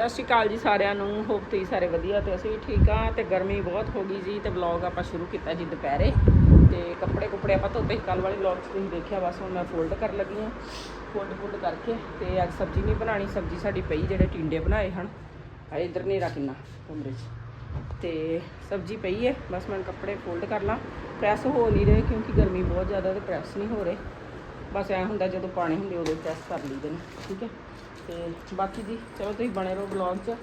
ਸਤਿ ਸ਼੍ਰੀ ਅਕਾਲ ਜੀ ਸਾਰਿਆਂ ਨੂੰ ਹੋਪ ਤੁਸੀਂ ਸਾਰੇ ਵਧੀਆ ਤੇ ਅਸੀਂ ਵੀ ਠੀਕ ਆ ਤੇ ਗਰਮੀ ਬਹੁਤ ਹੋ ਗਈ ਜੀ ਤੇ ਵਲੌਗ ਆਪਾਂ ਸ਼ੁਰੂ ਕੀਤਾ ਜੀ ਦੁਪਹਿਰੇ ਤੇ ਕੱਪੜੇ ਕੁਪੜੇ ਆਪਾਂ ਧੋਤੇ ਸੀ ਕੱਲ ਵਾਲੇ ਵਲੌਗ 'ਚ ਤੁਸੀਂ ਦੇਖਿਆ ਬਸ ਹੁਣ ਮੈਂ ਫੋਲਡ ਕਰ ਲੱਗੀ ਆ ਫੋਲਡ ਫੋਲਡ ਕਰਕੇ ਤੇ ਅੱਜ ਸਬਜ਼ੀ ਨਹੀਂ ਬਣਾਣੀ ਸਬਜ਼ੀ ਸਾਡੀ ਪਈ ਜਿਹੜੇ ਟਿੰਡੇ ਬਣਾਏ ਹਨ ਆ ਇਧਰ ਨਹੀਂ ਰੱਖਣਾ ਕਮਰੇ 'ਚ। ਤੇ ਸਬਜ਼ੀ ਪਈ ਹੈ, ਬਸ ਮੈਂ ਕੱਪੜੇ ਫੋਲਡ ਕਰ ਲਾਂ ਪ੍ਰੈਸ ਹੋ ਨਹੀਂ ਰਹੇ ਕਿਉਂਕਿ ਗਰਮੀ ਬਹੁਤ ਜ਼ਿਆਦਾ ਤੇ ਪ੍ਰੈਸ ਨਹੀਂ ਹੋ ਰਹੇ। ਬਸ ਐ ਹੁੰਦਾ ਜਦੋਂ ਪਾਣੀ ਹੁੰਦੇ ਉਦੋਂ ਪ੍ਰੈਸ ਕਰ ਲਈਦੇ ਨੇ, ਠੀਕ ਹੈ। ਤੇ ਬਾਕੀ ਜੀ, ਚਲੋ ਤੁਸੀਂ ਬਣੇ ਰਹੋ ਬਲੌਗ 'ਚ।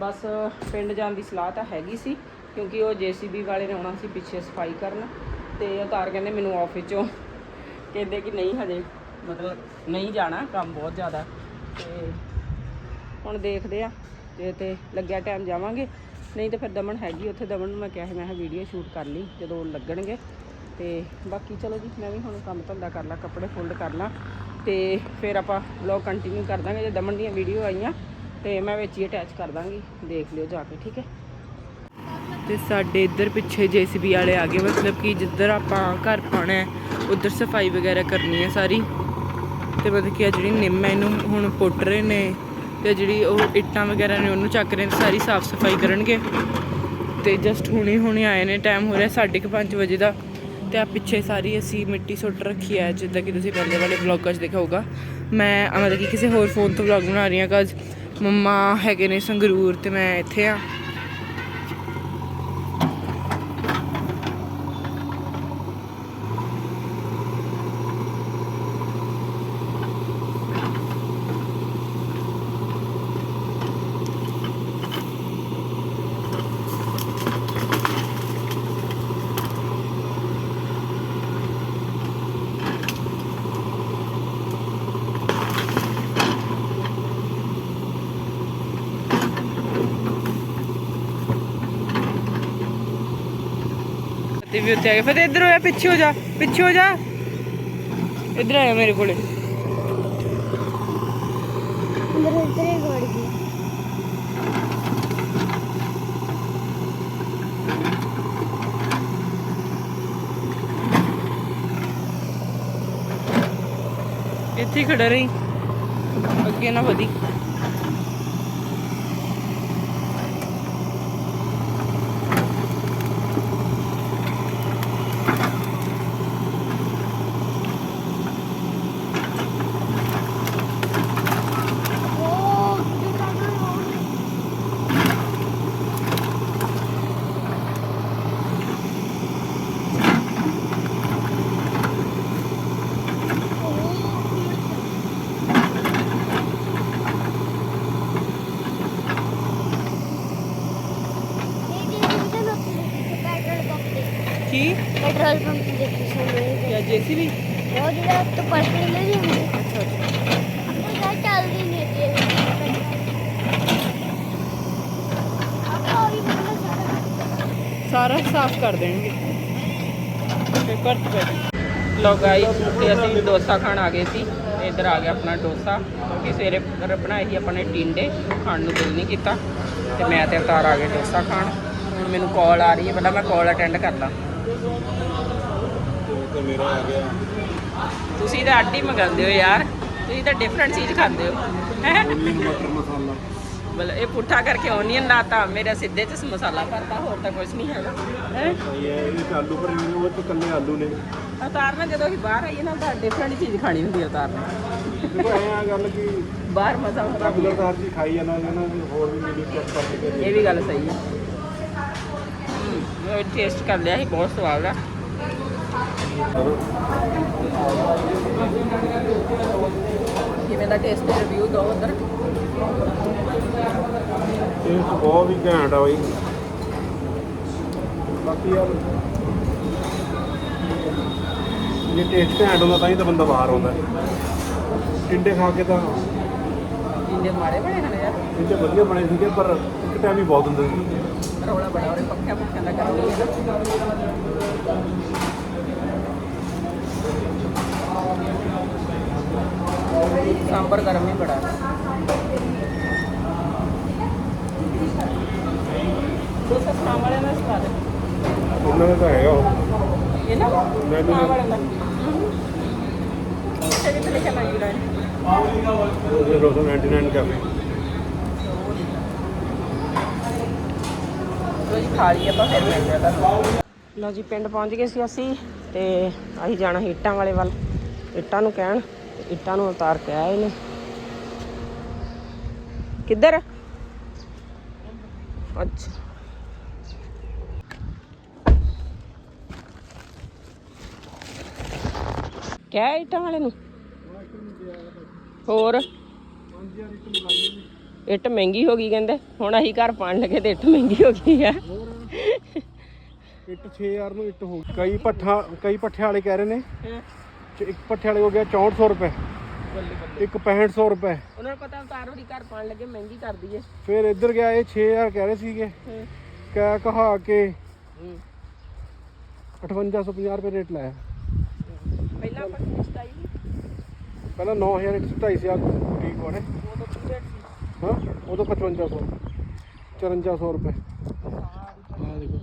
ਬਸ ਪਿੰਡ ਜਾਣ ਦੀ ਸਲਾਹ ਤਾਂ ਹੈਗੀ ਸੀ, ਕਿਉਂਕਿ ਉਹ ਜੀਸੀਬੀ ਵਾਲੇ ਨੇ ਆਉਣਾ ਸੀ ਪਿੱਛੇ ਸਫ਼ਾਈ ਕਰਨ ਤੇ ਉਤਾਰ ਕਹਿੰਦੇ ਮੈਨੂੰ ਆਫਿਸ 'ਚੋਂ ਕਹਿੰਦੇ ਕਿ ਨਹੀਂ ਹਜੇ, ਮਤਲਬ ਨਹੀਂ ਜਾਣਾ, ਕੰਮ ਬਹੁਤ ਜ਼ਿਆਦਾ। ਤੇ ਹੁਣ ਦੇਖਦੇ ਆ, ਜੇ ਤੇ ਲੱਗਿਆ ਟਾਈਮ ਜਾਵਾਂਗੇ। ਨਹੀਂ ਤਾਂ ਫਿਰ ਦਮਨ ਹੈਗੀ ਉੱਥੇ। ਦਮਨ ਨੂੰ ਮੈਂ ਕਿਹਾ ਸੀ, ਮੈਂ ਕਿਹਾ ਵੀਡੀਓ ਸ਼ੂਟ ਕਰ ਲਈ, ਜਦੋਂ ਲੱਗਣਗੇ। ਤੇ ਬਾਕੀ ਚਲੋ ਜੀ, ਮੈਂ ਵੀ ਹੁਣ ਕੰਮ ਧੰਦਾ ਕਰ ਲਾਂ, ਕੱਪੜੇ ਫੋਲਡ ਕਰ ਲਾਂ। ਤੇ ਫਿਰ ਆਪਾਂ ਵਲੌਗ ਕੰਟੀਨਿਊ ਕਰ ਦਾਂਗੇ, ਜੇ ਦਮਨ ਦੀਆਂ ਵੀਡੀਓ ਆਈਆਂ, ਤੇ ਮੈਂ ਵਿੱਚ ਹੀ ਅਟੈਚ ਕਰ ਦਾਂਗੀ। ਦੇਖ ਲਿਓ ਜਾ ਕੇ, ਠੀਕ ਹੈ? ਤੇ ਸਾਡੇ ਇੱਧਰ ਪਿੱਛੇ ਜੀਸੀਬੀ ਵਾਲੇ ਆ ਗਏ, ਮਤਲਬ ਕਿ ਜਿੱਧਰ ਆਪਾਂ ਘਰ ਪਾਉਣਾ ਹੈ, ਉਧਰ ਸਫ਼ਾਈ ਵਗੈਰਾ ਕਰਨੀ ਹੈ ਸਾਰੀ। ਤੇ ਮਤਲਬ ਕਿ ਆ ਜਿਹੜੀ ਨਿੰਮ ਹੈ, ਇਹਨੂੰ ਹੁਣ ਪੁੱਟ ਰਹੇ ਨੇ, ਤੇ ਜਿਹੜੀ ਉਹ ਇੱਟਾਂ ਵਗੈਰਾ ਨੇ, ਉਹਨੂੰ ਚੱਕ ਰਹੇ ਨੇ, ਸਾਰੀ ਸਾਫ਼ ਸਫ਼ਾਈ ਕਰਨਗੇ। ਤੇ ਜਸਟ ਹੁਣੇ ਹੁਣੇ ਆਏ ਨੇ ਟਾਈਮ ਹੋ ਰਿਹਾ 5:30 ਵਜੇ ਦਾ। ਤੇ ਆ ਪਿੱਛੇ ਸਾਰੀ ਅਸੀਂ ਮਿੱਟੀ ਸੁੱਟ ਰੱਖੀ ਹੈ, ਜਿੱਦਾਂ ਕਿ ਤੁਸੀਂ ਪਹਿਲੇ ਵਾਲੇ ਵਲੌਗਾਂ 'ਚ ਦੇਖਿਆ ਹੋਊਗਾ। ਮੈਂ ਮਤਲਬ ਕਿ ਕਿਸੇ ਹੋਰ ਫੋਨ ਤੋਂ ਵਲੌਗ ਬਣਾ ਰਹੀ ਹਾਂ ਕਜ ਮੰਮਾ ਹੈਗੇ ਨੇ ਸੰਗਰੂਰ ਤੇ ਮੈਂ ਇੱਥੇ ਆ ਤੇ ਵੀ ਉੱਤੇ ਆ ਗਏ। ਫਤਿਹ ਇੱਧਰ ਹੋ ਜਾ ਪਿੱਛੇ ਹੋ ਜਾ ਪਿੱਛੇ ਹੋ ਜਾ। ਇੱਧਰ ਆਇਆ ਮੇਰੇ ਕੋਲੇ। ਅੰਦਰ ਇੱਧਰ ਹੀ ਵੜ ਗਈ। ਇੱਥੇ ਖੜਾ ਰਹੀ। ਅੱਗੇ ਨਾ ਵਧੀ ਉਹ ਜਿਹੜਾ ਨਾ ਉਹ ਪੈਟਰੋਲ ਪੰਪ ਤੇ ਕੀ? ਪੈਟਰੋਲ ਪੰਪ ਤੇ ਦੇਖੀ ਸੁਣੀ ਯਾ ਜੀਸੀਬੀ ਉਹ ਜਿਹੜਾ ਤੋਂ ਪਰਸਨਲ ਨਹੀਂ ਹੁੰਦੀ ਅੱਛਾ ਅੱਛਾ। ਅੰਦਰ ਜਾ ਚੱਲਦੀ ਨਹੀਂ ਤੇ ਆਪਾਂ ਵੀ ਮਤਲਬ ਸਾਰਾ ਸਾਰਾ ਸਾਫ਼ ਕਰ ਦੇਣਗੇ। ਤੇ ਕਰ ਪੈ ਲੋ ਗਾਈਸ ਤੇ ਅਸੀਂ ਡੋਸਾ ਖਾਣ ਆ ਗਏ ਸੀ। ਤੇ ਇੱਧਰ ਆ ਗਿਆ ਆਪਣਾ ਡੋਸਾ। ਕਿਉਂਕਿ ਸਵੇਰੇ ਬਣਾਏ ਸੀ ਆਪਾਂ ਨੇ ਟਿੰਡੇ। ਖਾਣ ਨੂੰ ਦਿਲ ਨਹੀਂ ਕੀਤਾ। ਤੇ ਮੈਂ ਤੇ ਅਵਤਾਰ ਆ ਗਏ ਡੋਸਾ ਖਾਣ। ਹੁਣ ਮੈਨੂੰ ਕਾਲ ਆ ਰਹੀ ਹੈ। ਪਹਿਲਾਂ ਮੈਂ ਕਾਲ ਅਟੈਂਡ ਕਰ ਲਾਂ। ਤੁਸੀਂ ਤਾਂ ਹੀ ਮੰਗਾਉਂਦੇ ਹੋ ਯਾਰ। ਤੁਸੀਂ ਤਾਂ ਡਿਫਰੈਂਟ ਚੀਜ਼ ਖਾਂਦੇ ਹੋ। ਹੈ ਮਟਰ ਮਸਾਲਾ। ਬਲ ਇਹ ਪੁੱਠਾ ਕਰਕੇ ਓਨੀਅਨ ਲਾਤਾ ਮੇਰਾ ਸਿੱਧੇ ਚ ਮਸਾਲਾ ਭਰਤਾ ਹੋਰ ਤਾਂ ਕੁਝ ਨਹੀਂ ਹੈਗਾ। ਹੈ? ਇਹ ਆਲੂ ਭਰੇ ਹੋਏ ਨੇ ਉਹ ਚ ਕੱਲੇ ਆਲੂ ਨੇ। ਅਵਤਾਰ ਨਾਲ ਜਦੋਂ ਅਸੀਂ ਬਾਹਰ ਆਈਏ ਨਾ ਤਾਂ ਡਿਫਰੈਂਟ ਚੀਜ਼ ਖਾਣੀ ਹੁੰਦੀ ਹੈ ਅਵਤਾਰ ਨੇ ਦੇਖੋ ਐ ਆ ਗੱਲ ਕਿ ਬਾਹਰ ਮਜ਼ਾ ਆਉਂਦਾ ਰੈਗੂਲਰ ਜੀ ਖਾਈ ਜਾਂਦਾ ਇਹਨਾਂ ਨੂੰ ਹੋਰ ਵੀ ਮਿਲੀ ਚੈੱਕ ਕਰਕੇ ਦੇ ਇਹ ਵੀ ਗੱਲ ਸਹੀ ਹੈ। ਮੈਂ ਟੇਸਟ ਕਰ ਲਿਆ ਸੀ ਬਹੁਤ ਸਵਾਦ ਆ। ਕਿਵੇਂ ਦਾ ਟੇਸਟ ਰਿਵਿਊ ਦੋ ਉਧਰ? ਇਹ ਬਹੁਤ ਹੀ ਘੈਂਟ ਆ ਬਈ। ਬਾਕੀ ਯਾਰ ਜੇ ਟੇਸਟ ਘੈਂਟ ਹੁੰਦਾ ਤਾਂ ਹੀ ਤਾਂ ਬੰਦਾ ਬਾਹਰ ਆਉਂਦਾ। ਟਿੰਡੇ ਖਾ ਕੇ ਤਾਂ ਜਿੰਨੇ ਮਾੜੇ ਬਣੇ ਹਨ ਯਾਰ 'ਚ ਵਧੀਆ ਬਣੇ ਸੀਗੇ ਪਰ ਇੱਕ ਟਾਈਮ ਹੀ ਬਹੁਤ ਹੁੰਦੇ ਸੀ। ਰੌਲਾ ਬੜਾ ਔਰ ਪੱਖਿਆਂ ਪੱਖਿਆਂ ਦਾ ਕਰਨੀ ਹੈ ਸਾਂਬਰ ਗਰਮ ਹੀ ਬੜਾ ਖਾਣ ਵਾਲਿਆਂ ਦਾ ਸਵਾਦ ਹੈ। ਉਹਨਾਂ ਦਾ ਤਾਂ ਹੈਗਾ ਉਹ। ਲਿਖਿਆ ਨਾ ਯੂਰਾਈਨ ਉਹ 299 ਕੈਫੇ ਲੋ ਜੀ ਖਾ ਲਈ ਆਪਾਂ ਫਿਰ ਮਿਲਦੇ ਆ ਤੁਹਾਨੂੰ। ਲੋ ਜੀ ਪਿੰਡ ਪਹੁੰਚ ਗਏ ਸੀ ਅਸੀਂ ਤੇ ਅਸੀਂ ਜਾਣਾ ਸੀ ਇੱਟਾਂ ਵਾਲੇ ਵੱਲ। ਇੱਟਾਂ ਨੂੰ ਕਹਿਣ। ਇੱਟਾਂ ਨੂੰ ਉਤਾਰ ਕੇ ਆਏ ਨੇ। ਕਿੱਧਰ? ਅੱਛਾ। ਕਿਆ ਇੱਟਾਂ ਵਾਲੇ ਨੂੰ? ਹੋਰ? ਇੱਟ ਮਹਿੰਗੀ ਹੋ ਗਈ ਕਹਿੰਦੇ। ਹੁਣ ਅਸੀਂ ਘਰ ਪਾਣ ਲੱਗੇ ਤੇ ਇੱਟ ਮਹਿੰਗੀ ਹੋ ਗਈ ਆ। ਇੱਟ 6000 ਨੂੰ ਇੱਟ ਹੋ ਗਈ। ਕਈ ਪੱਠਾ ਕਈ ਪੱਠੇ ਵਾਲੇ ਕਹਿ ਰਹੇ ਨੇ। ਇੱਕ ਪੱਠੇ ਵਾਲੇ ਹੋ ਗਿਆ 6400 ਰੁਪਏ। ਇੱਕ 6500 ਰੁਪਏ। ਉਹਨਾਂ ਨੂੰ ਪਤਾ ਉਤਾਰ ਹੋਰੀ ਘਰ ਪਾਣ ਲੱਗੇ ਮਹਿੰਗੀ ਕਰ ਦਈਏ। ਫਿਰ ਇੱਧਰ ਗਿਆ ਇਹ 6000 ਕਹਿ ਰਹੇ ਸੀਗੇ। ਕਹਿ ਕਹਾ ਕੇ 5850 ਰੁਪਏ ਰੇਟ ਲਾਇਆ। ਪਹਿਲਾਂ ਆਪਾਂ ਕਿੰਨੀ ਸਟਾਈ ਪਹਿਲਾਂ 9000 ਇੱਕ ਸੌ ਢਾਈ ਸੀ ਆ ਠੀਕ ਹੋਣੇ ਉਦੋਂ ਕੀ ਰੇਟ ਸੀ। ਹਾਂ ਉਦੋਂ 5500 5400 ਰੁਪਏ। ਆ ਦੇਖੋ।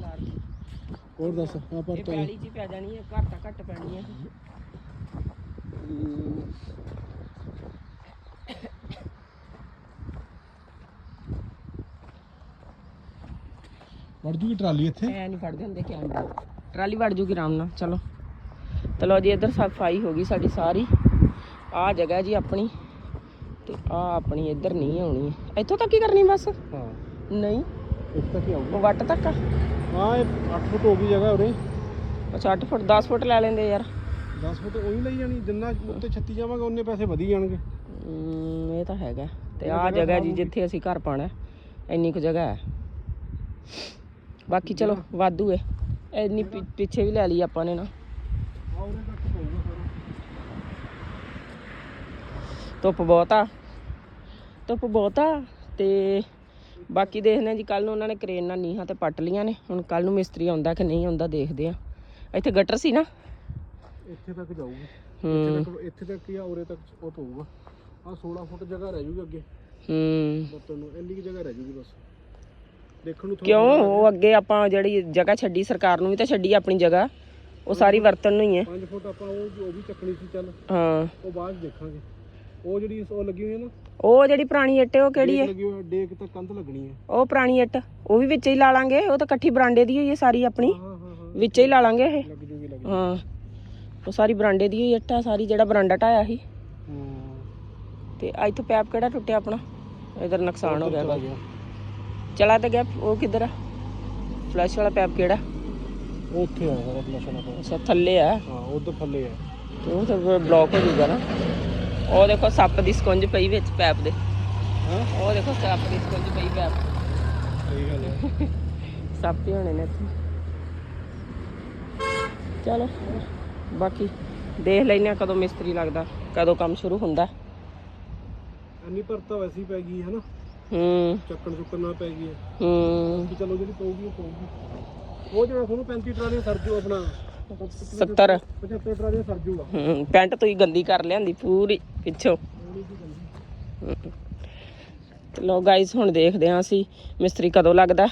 ਹੋਰ ਦੱਸ ਆ ਪਰ ਇਹ ਪੈਲੀ ਹੀ ਪੈ ਜਾਣੀ ਹੈ ਘਰ ਤਾਂ ਘੱਟ ਪੈਣੀ ਹੈ। ਵੜ ਜੂਗੀ ਟਰਾਲੀ ਇੱਥੇ? ਐ ਨਹੀਂ ਫੜਦੇ ਹੁੰਦੇ ਕੈਮਰਾ ਟਰਾਲੀ ਵੜ ਜੂਗੀ ਆਰਾਮ ਨਾਲ ਚਲੋ। ਲਓ ਜੀ ਇੱਧਰ ਸਫ਼ਾਈ ਹੋ ਗਈ ਸਾਡੀ ਸਾਰੀ। ਆਹ ਜਗ੍ਹਾ ਜੀ ਆਪਣੀ ਤੇ ਆ ਆਪਣੀ ਇੱਧਰ ਨਹੀਂ ਆਉਣੀ। ਇੱਥੋਂ ਤੱਕ ਹੀ ਕਰਨੀ ਬਸ? ਹਾਂ। ਨਹੀਂ। ਇੱਥੇ ਤੱਕ ਹੀ ਆਊਗਾ। ਵੱਟ ਤੱਕ ਆ? ਹਾਂ ਇਹ 8 ਫੁੱਟ ਹੋ ਗਈ ਜਗ੍ਹਾ ਉਰੇ। ਅੱਛਾ 8 ਫੁੱਟ 10 ਫੁੱਟ ਲੈ ਲੈਂਦੇ ਯਾਰ। 10 ਫੁੱਟ ਉਹੀ ਲਈ ਜਾਣੀ ਜਿੰਨਾ ਉੱਤੇ ਛੱਤੀ ਜਾਵਾਂਗੇ ਉਹਨੇ ਪੈਸੇ ਵਧੀ ਜਾਣਗੇ। ਹਮ, ਇਹ ਤਾਂ ਹੈਗਾ। ਤੇ ਆਹ ਜਗ੍ਹਾ ਜੀ ਜਿੱਥੇ ਅਸੀਂ ਘਰ ਪਾਣਾ ਇੰਨੀ ਕੁ ਜਗ੍ਹਾ ਹੈ। ਬਾਕੀ ਚਲੋ ਵਾਧੂ ਹੈ। ਇੰਨੀ ਪਿ- ਪਿੱਛੇ ਵੀ ਲੈ ਲਈ ਆਪਾਂ ਨੇ ਨਾ। ਆ ਉਰੇ ਤੱਕ ਪਊਗਾ ਸਾਰਾ। ਧੁੱਪ ਬਹੁਤ ਆ। ਧੁੱਪ ਬਹੁਤ ਆ ਤੇ ਬਾਕੀ ਦੇਖਦੇ ਆ ਜੀ ਕੱਲ ਨੂੰ ਉਹਨਾਂ ਨੇ ਕਰੇਨ ਨਾਲ ਨੀਹਾਂ ਤੇ ਪੱਟ ਲੀਆਂ ਨੇ। ਹੁਣ ਕੱਲ ਨੂੰ ਮਿਸਤਰੀ ਆਉਂਦਾ ਕਿ ਨਹੀਂ ਆਉਂਦਾ ਦੇਖਦੇ ਆ ਇੱਥੇ ਗਟਰ ਸੀ ਨਾ? ਇੱਥੇ ਤੱਕ ਜਾਊਗੀ। ਇੱਥੇ ਤੱਕ ਇੱਥੇ ਤੱਕ ਆ ਉਰੇ ਤੱਕ ਉਹ ਪਊਗਾ ਆ 16 ਫੁੱਟ ਜਗ੍ਹਾ ਰਹਿ ਜੂਗੀ ਅੱਗੇ। ਹੂੰ। ਇੰਨੀ ਕੁ ਜਗ੍ਹਾ ਰਹਿ ਜੂਗੀ ਬਸ। ਦੇਖਣ ਨੂੰ ਕਿਉਂ? ਉਹ ਅੱਗੇ ਆਪਾਂ ਜਿਹੜੀ ਜਗ੍ਹਾ ਛੱਡੀ ਸਰਕਾਰ ਨੂੰ ਵੀ ਤਾਂ ਛੱਡੀ ਆਪਣੀ ਜਗ੍ਹਾ। ਉਹ ਸਾਰੀ ਵਰਤਨ ਨੂੰ ਹੀ ਹੈ। 5 ਫੁੱਟ ਆਪਾਂ ਉਹ ਉਹ ਵੀ ਚੱਕਣੀ ਸੀ ਚੱਲ। ਹਾਂ। ਉਹ ਬਾਅਦ ਦੇਖਾਂਗੇ। ਉਹ ਜਿਹੜੀ ਉਹ ਲੱਗੀ ਹੋਈ ਹੈ ਨਾ? ਉਹ ਜਿਹੜੀ ਪੁਰਾਣੀ ਇੱਟ ਉਹ ਕਿਹੜੀ ਹੈ? ਲੱਗੀ ਹੋਈ ਡੇਕ ਤੱਕ ਕੰਧ ਲੱਗਣੀ ਹੈ। ਉਹ ਪੁਰਾਣੀ ਇੱਟ ਉਹ ਵੀ ਵਿੱਚ ਹੀ ਲਾ ਲਾਂਗੇ। ਉਹ ਤਾਂ ਇਕੱਠੀ ਬਰਾਂਡੇ ਦੀ ਹੋਈ ਹੈ ਸਾਰੀ ਆਪਣੀ। ਹਾਂ ਹਾਂ ਹਾਂ। ਵਿੱਚ ਹੀ ਲਾ ਲਾਂਗੇ ਇਹ। ਹਾਂ। ਉਹ ਸਾਰੀ ਬਰਾਂਡੇ ਦੀ ਹੋਈ ਇੱਟ ਸਾਰੀ ਜਿਹੜਾ ਬਰਾਂਡਾ ਢਾਇਆ ਸੀ। ਹੂੰ। ਤੇ ਆ ਇੱਥੋਂ ਪੈਪ ਕਿਹੜਾ ਟੁੱਟਿਆ ਆਪਣਾ? ਇਧਰ ਨੁਕਸਾਨ ਹੋ ਗਿਆ। ਗਿਆ। ਚਲਾ ਤਾਂ ਗਿਆ ਉਹ ਕਿੱਧਰ ਆ? ਫਲੈਸ਼ ਵਾਲਾ ਪੈਪ ਕਿਹੜਾ? ਉੱਥੇ ਆ ਸਾਰਾ ਫਲੈਸ਼ ਵਾਲਾ ਅੱਛਾ ਥੱਲੇ ਆ। ਹਾਂ ਉਧਰ ਥੱਲੇ ਆ। ਤੇ ਉਹ ਤਾਂ ਬਲੌਕ ਹੋ ਜਾਊਗਾ ਨਾ। ਉਹ ਦੇਖੋ ਸੱਪ ਦੀ ਸਕੁੰਜ ਪਈ ਵਿੱਚ ਪੈਪ ਦੇ। ਹਾਂ? ਉਹ ਦੇਖੋ ਸੱਪ ਦੀ ਸਕੁੰਜ ਪਈ ਪੈਪ। ਸਹੀ ਗੱਲ ਹੈ ਸੱਪ ਹੀ ਹੋਣੇ ਨੇ ਇੱਥੇ। ਚਲੋ। ਬਾਕੀ ਦੇਖ ਲੈਨੇ ਆ ਕਦੋਂ ਮਿਸਤਰੀ ਲੱਗਦਾ ਕਦੋਂ ਕੰਮ ਸ਼ੁਰੂ ਹੁੰਦਾ। ਇੰਨੀ ਪਰਤਾ ਵੈਸੇ ਪੈ ਗਈ ਹੈ ਨਾ ਹੂੰ। ਚੱਕਣ ਚੁੱਕਣ ਨਾਲ ਪੈ ਗਈ ਹੈ। ਹੂੰ। ਕਿ ਚਲੋ ਜਿਹੜੀ ਪਊਗੀ ਉਹ ਪਊਗੀ। ਉਹ ਜਿਹੜਾ ਤੁਹਾਨੂੰ 35 ਟਰਾਲੀ ਸਰਜੂ ਆਪਣਾ 70 75 ਟਰਾਲੀ ਸਰਜੂਗਾ ਹੂੰ ਪੈਂਟ ਤੁਸੀਂ ਗੰਦੀ ਕਰ ਲਿਆਂਦੀ ਪੂਰੀ ਪਿੱਛੋਂ। ਲੋ ਗਾਇਸ ਹੁਣ ਦੇਖਦੇ ਹਾਂ ਅਸੀਂ ਮਿਸਤਰੀ ਕਦੋਂ ਲੱਗਦਾ।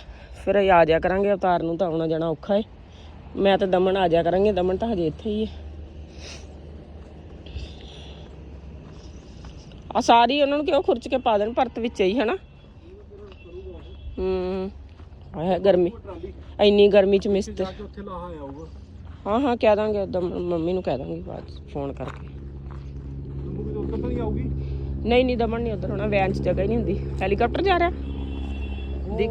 ਫਿਰ ਆ ਜਾਇਆ ਕਰਾਂਗੇ ਅਵਤਾਰ ਨੂੰ ਤਾਂ ਆਉਣਾ ਜਾਣਾ ਔਖਾ ਏ। ਮੈਂ ਤਾਂ ਦਮਨ ਆ ਜਾਇਆ ਕਰਾਂਗੇ ਦਮਨ ਤਾਂ ਹਜੇ ਇੱਥੇ ਹੀ ਹੈ। ਆ ਸਾਰੀ ਉਹਨਾਂ ਨੂੰ ਕਿਉਂ ਖੁਰਚ ਕੇ ਪਾ ਦੇਣ? ਪਰਤ ਵਿੱਚ ਹੀ ਹਨਾ? ਹੂੰ ਆਹ ਗਰਮੀ। ਇੰਨੀ ਗਰਮੀ ਚ ਮਿਸਤਰੀ ਜਾ ਹਾਂ ਹਾਂ ਕਹਿ ਦਾਂਗੇ ਮੰਮੀ ਨੂੰ ਕਹਿ ਦਾਂਗੀ ਬਾਅਦ ਫੋਨ ਕਰਕੇ। ਨਹੀਂ ਨਹੀਂ ਦਮਨ ਨਹੀਂ ਉਧਰ ਹੋਣਾ ਵੈਨ 'ਚ ਜਗ੍ਹਾ ਹੀ ਨਹੀਂ ਹੁੰਦੀ। ਹੈਲੀਕਾਪਟਰ ਜਾ ਰਿਹਾ? ਦਿਖ।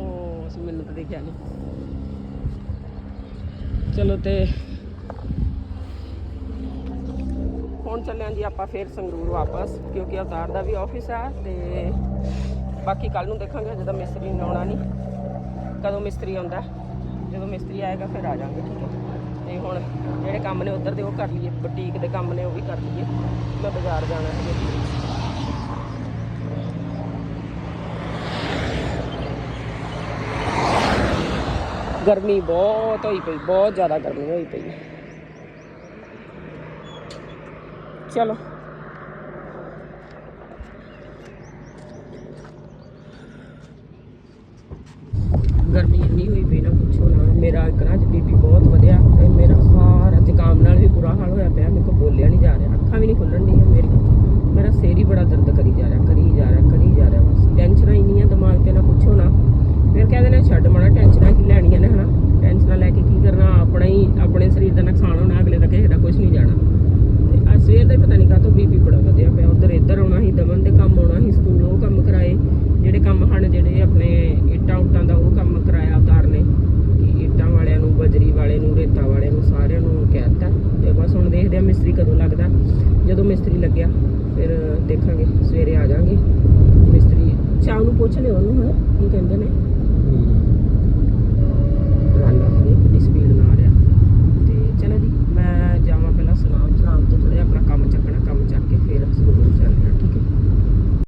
ਉਹ ਮੈਨੂੰ ਤਾਂ ਦੇਖਿਆ ਨਹੀਂ ਚਲੋ ਤੇ ਹੁਣ ਚੱਲਿਆ ਜੀ ਆਪਾਂ ਫੇਰ ਸੰਗਰੂਰ ਵਾਪਸ, ਕਿਉਂਕਿ ਅਵਤਾਰ ਦਾ ਵੀ ਆਫਿਸ ਆ ਤੇ ਬਾਕੀ ਕੱਲ ਨੂੰ ਦੇਖਾਂਗੇ ਜਦੋਂ ਮਿਸਤਰੀ ਨੇ ਆਉਣਾ ਨਹੀਂ ਕਦੋਂ ਮਿਸਤਰੀ ਆਉਂਦਾ, ਜਦੋਂ ਮਿਸਤਰੀ ਆਏਗਾ ਫਿਰ ਆ ਜਾਾਂਗੇ ਠੀਕ ਹੈ। ਤੇ ਹੁਣ ਜਿਹੜੇ ਕੰਮ ਨੇ ਉਧਰ ਦੇ ਉਹ ਕਰ ਲਈਏ, ਬੁਟੀਕ ਦੇ ਕੰਮ ਨੇ ਉਹ ਵੀ ਕਰ ਲਈਏ। ਮੈਂ ਬਾਜ਼ਾਰ ਜਾਣਾ ਹੈ ਗਰਮੀ ਬਹੁਤ ਹੋਈ ਪਈ, ਬਹੁਤ ਜ਼ਿਆਦਾ ਗਰਮੀ ਹੋਈ ਪਈ। ਚਲੋ। ਗਰਮੀ ਇੰਨੀ ਹੋਈ ਪਈ ਨਾ, ਪੁੱਛੋ ਨਾ, ਮੇਰਾ ਇੱਕ ਨਾ ਅੱਜ ਬੀਪੀ ਬਹੁਤ ਵਧਿਆ ਤੇ ਮੇਰਾ ਸਾਰਾ ਜ਼ੁਕਾਮ ਨਾਲ ਵੀ ਬੁਰਾ ਹਾਲ ਹੋਇਆ ਪਿਆ, ਮੇਰੇ ਕੋਲ ਬੋਲਿਆ ਨਹੀਂ ਜਾ ਰਿਹਾ, ਅੱਖਾਂ ਵੀ ਨਹੀਂ ਖੁੱਲਣ ਡੀਆਂ ਮੇਰੀ ਮੇਰਾ ਸਿਰ ਹੀ ਬੜਾ ਦਰਦ ਕਰੀ ਜਾ ਰਿਹਾ, ਕਰੀ ਜਾ ਰਿਹਾ, ਕਰੀ ਜਾ ਰਿਹਾ ਬਸ। ਟੈਨਸ਼ਨਾਂ ਇੰਨੀਆਂ ਦਿਮਾਗ ਤੇ ਨਾ ਪੁੱਛੋ ਨਾ। ਫਿਰ ਕਹਿੰਦੇ ਨੇ ਛੱਡ ਮਣਾ ਵਾਲੇ ਨੂੰ ਰੇਤਾ ਵਾਲੇ ਨੂੰ ਸਾਰਿਆਂ ਨੂੰ ਕਹਿਤਾ ਤੇ ਬਸ ਹੁਣ ਦੇਖਦੇ ਆ ਮਿਸਤਰੀ ਕਦੋਂ ਲੱਗਦਾ? ਜਦੋਂ ਮਿਸਤਰੀ ਲੱਗਿਆ, ਫਿਰ ਦੇਖਾਂਗੇ, ਸਵੇਰੇ ਆ ਜਾਾਂਗੇ। ਮਿਸਤਰੀ ਸ਼ਾਮ ਨੂੰ ਪੁੱਛ ਲਿਓ ਉਹਨੂੰ ਹਨਾ ਕੀ ਕਹਿੰਦੇ ਨੇ?